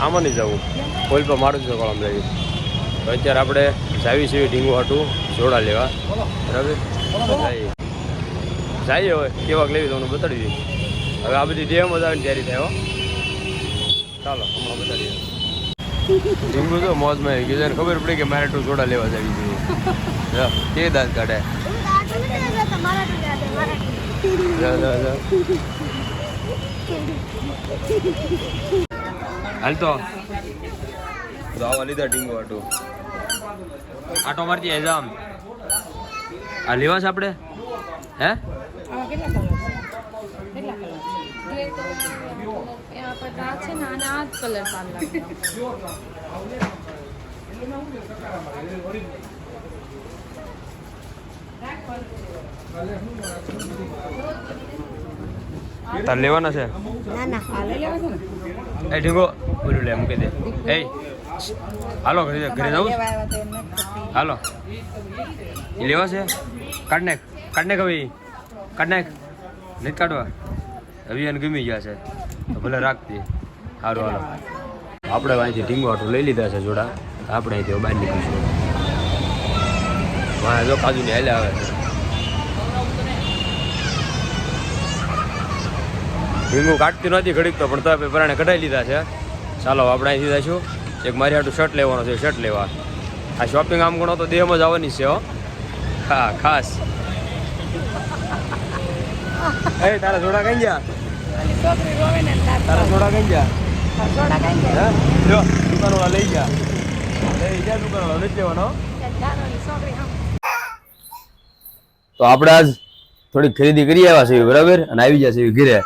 આમાં નહીં જવું કોઈ પર મારું જ કોળમ લેવી તો અત્યારે આપણે જાવી છીએ ઢીંગું હાટું જોડા લેવા. બરાબર? જઈએ જઈએ હવે કેવાક લેવી તમને બતાડી દઈએ હવે આ બધી દેહમાં જ આવીને તૈયારી થાય ચાલો હમણાં બતાડીએ. ઢીંગું તો મોજમાં આવી ગયું ખબર પડી કે મારે ટુ જોડા લેવા જવી જોઈએ. કે દાંત કાઢે. જા, જા, જા. હાલ તો આવા લીધા ડીંગો આટો. આટો મારતી એજામ આ લેવા છે? આપણે હે કલર તાર લેવાના છે? ના ના. એ ઢીંગો બોલું લે મૂકી દે. એ હાલો ઘરે ઘરે જવું. હાલો. એ લેવા છે? કાઢ નાખ. કાઢ નાખ હવે. કાઢ નાખ. નથી કાઢવા. હવે એને ગમી ગયા છે. તો ભલે રાખતી સારું હાલો. આપણે અહીંથી ઢીંગો આટલું લઈ લીધા છે જોડા. આપણે અહીંથી બહાર નીકળીશું. વાહ જો કાજુની હાલે આવે. છે ઢીંગું કાઢતી નથી ઘડીક તો પણ તો પરાણે કઢાઈ લીધા છે. ચાલો આપણે અહીંથી જઈશું. એક મારી હાટું શર્ટ લેવાનો છે શર્ટ લેવા. આ શોપિંગ આમ ગણો તો દેહમાં જ આવવાની છે હો. હા ખાસ. એ તારા જોડા કઈ ગયા? તાર જોડા કઈ ગયા? જો દુકાનવાળા લઈ ગયા. લઈ ગયા દુકાનવાળા? નથી લેવાનો? તો આપણે આજ થોડી ખરીદી કરી આવ્યા છીએ બરાબર? અને આવી છીએ ઘરે.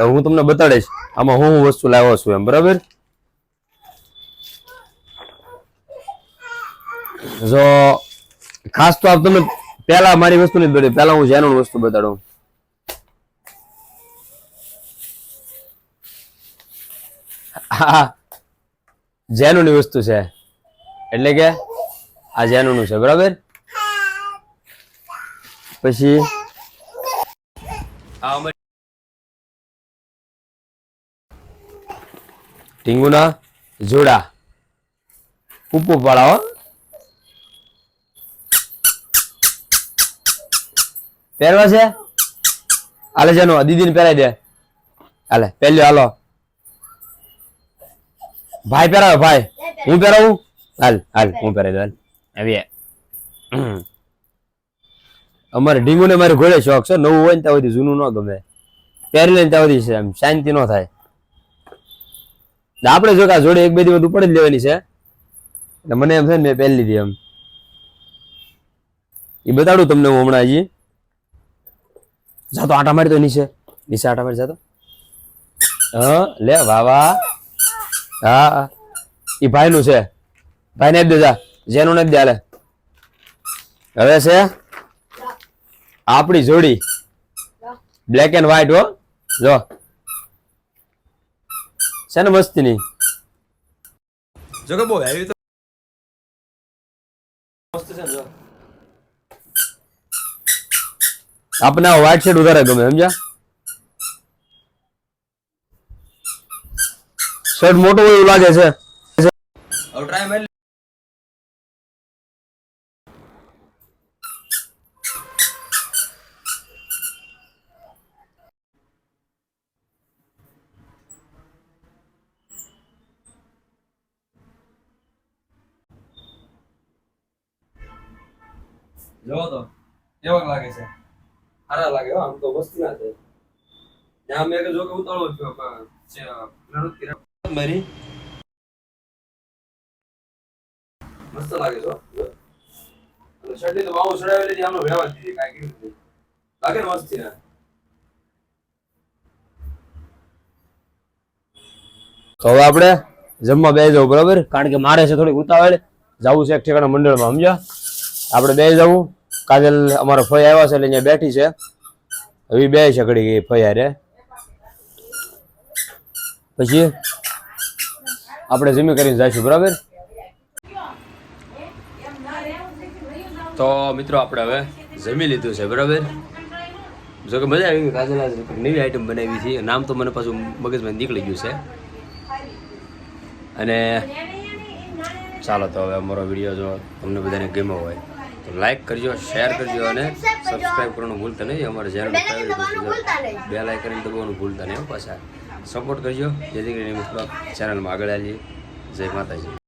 હું તમને બતાડીશ, આમાં હું વસ્તુ લાવ્યો છું એમ, બરાબર? જો, ખાસ તો આપ તમે પહેલા મારી વસ્તુ નહીં બતાડી પહેલા હું જેનું વસ્તુ બતાડું. જેનું ની વસ્તુ છે. એટલે કે આ જેનું નું છે, બરાબર? પછી આ ટીંગુના જોડા. કૂપો પાડા હો. પહેરવા છે? હાલે જેનો દીદીને પહેરાઈ દે. હાલે પહેલ્યો હાલો. ભાઈ પહેરાવો, ભાઈ. હું પહેરાવું? હાલ હાલ, હું પહેરાવી દઉં, હાલ. આવી અમારે ઢીંગુને મારે ઘોડે શોખ છે, નવું હોય ને ત્યાં સુધી જૂનું ન ગમે. પહેરી લઈને ત્યાં સુધી શાંતિ ન થાય. આપણે જો કા આ જોડે એક બે દિવસ ઉપર જ લેવાની છે. એટલે મને એમ છે ને મેં પહેલી લીધી એમ. એ બતાડું તમને હું હમણાં હજી જાતો આટા મારી તો નીચે. નીચે આટા મારી જાતો. હા લે વાહ વાહ. હા એ ભાઈનું છે. ભાઈને જ દેજા જેનું નથી દે હવે છે આપણી જોડી. બ્લેક એન્ડ વ્હાઈટ હો. જો. છે ને મસ્તી ની જો કે બહુ હેવી તો મસ્ત છે ને જો આપણે વ્હાઈટ શેડ વધારે ગમે સમજ્યા? શર્ટ મોટો એવું લાગે છે. હવે ટ્રાય જોવો તો કેવાક લાગે છે? સારા લાગે હો આમ તો વસ્તી ના થાય. ત્યાં મેં જો કે ઉતાળો છું મારી મસ્ત લાગે છો શર્ટની તો વાવ ચડાવેલી છે આમનો વ્યવહાર દીધી કાંઈ કીધું નથી. લાગે ને મસ્તી ના તો હવે આપણે જમવા બે જવું બરાબર? કારણ કે મારે છે થોડીક ઉતાવળ. જવું છે એક ઠેકાણા મંડળમાં સમજ્યા? આપણે બે જવું કાજલ અમારો ફઈ આવ્યા છે, એટલે અહીંયા બેઠી છે. હવે બે છે ઘડી ગઈ ફઈ હારે. પછી આપણે જમી કરીને જઈશું, બરાબર? તો મિત્રો આપણે હવે જમી લીધું છે, બરાબર? જો કે મજા આવી કાજલ નવી આઈટમ બનાવી છે. નામ તો મને પાછું મગજમાં નીકળી ગયું છે. અને ચાલો તો હવે અમારો વીડિયો જો તમને બધાને ગમ્યો હોય તો લાઈક કરજો શેર કરજો અને સબસ્ક્રાઈબ કરવાનું ભૂલતા નહીં. અમારા ચેનલ બે લાઈક કરીને દબાવવાનું ભૂલતા નહીં. પાછા. સપોર્ટ કરજો. જેથી કરીને ચેનલમાં આગળ આવીએ. જય માતાજી.